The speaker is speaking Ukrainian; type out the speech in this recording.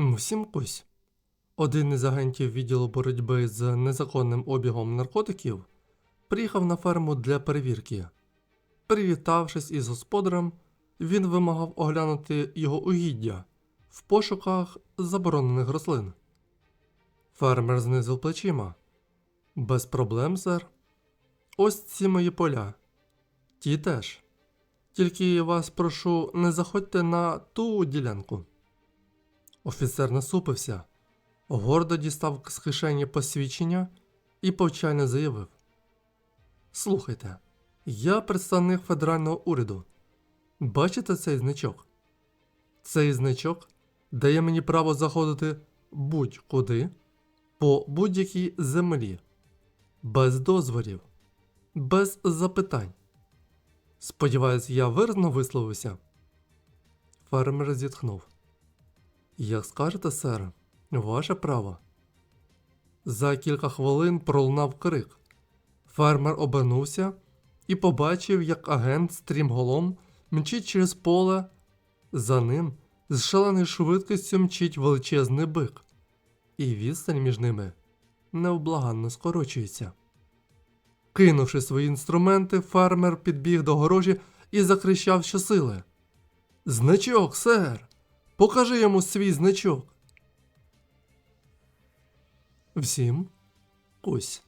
Всім. Один із агентів відділу боротьби з незаконним обігом наркотиків приїхав на ферму для перевірки. Привітавшись із господарем, він вимагав оглянути його угіддя в пошуках заборонених рослин. Фермер знизив плечима. Без проблем, сер. Ось ці мої поля. Ті теж. Тільки вас прошу, не заходьте на ту ділянку. Офіцер насупився, гордо дістав з кишені посвідчення і повчально заявив: Слухайте, я представник федерального уряду. Бачите цей значок? Цей значок дає мені право заходити будь-куди по будь-якій землі, без дозволів, без запитань. Сподіваюсь, я виразно висловився. Фермер зітхнув. Як скажете, сер, ваше право. За кілька хвилин пролунав крик. Фермер обернувся і побачив, як агент стрімголом мчить через поле. За ним з шаленою швидкістю мчить величезний бик, і відстань між ними невблаганно скорочується. Кинувши свої інструменти, фермер підбіг до горожі і закричав щосили. Значок, сер! Покажи йому свій значок. Всім кусь.